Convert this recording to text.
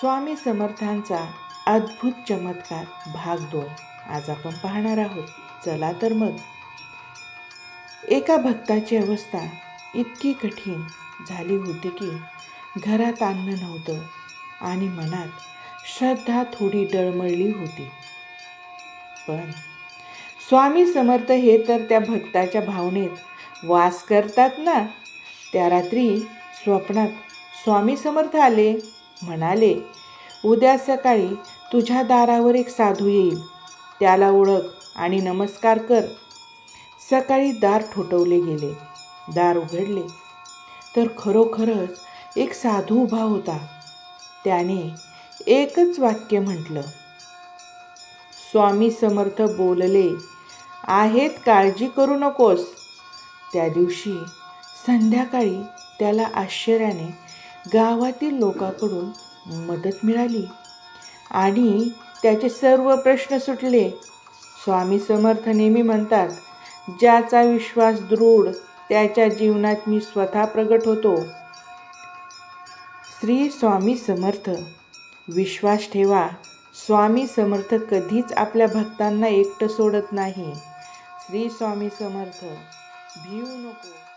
स्वामी समर्थांचा अद्भुत चमत्कार भाग दोन. आज आपण पाहणार आहोत. चला तर मग. एका भक्ताची अवस्था इतकी कठीण झाली होती की घरात अन्न नव्हतं आणि मनात श्रद्धा थोडी डळमळली होती. पण स्वामी समर्थ हे तर त्या भक्ताच्या भावनेत वास करतात ना? त्या रात्री स्वप्नात स्वामी समर्थ आले म्हणाले उद्या सकाळी तुझ्या दारावर एक साधू येईल. त्याला ओळख आणि नमस्कार कर. सकाळी दार ठोठवले गेले. दार उघडले. तर खरोखरच एक साधू उभा होता. त्याने एकच वाक्य म्हटलं स्वामी समर्थ बोलले आहेत काळजी करू नकोस. त्या दिवशी संध्याकाळी त्याला आश्चर्याने गावातील लोकांकडून मदत मिळाली आणि त्याचे सर्व प्रश्न सुटले. स्वामी समर्थ नेहमी म्हणतात ज्याचा विश्वास दृढ त्याच्या जीवनात मी स्वतः प्रगट होतो. श्री स्वामी समर्थ विश्वास ठेवा. स्वामी समर्थ कधीच आपल्या भक्तांना एकटं सोडत नाही. श्री स्वामी समर्थ भिवू नको.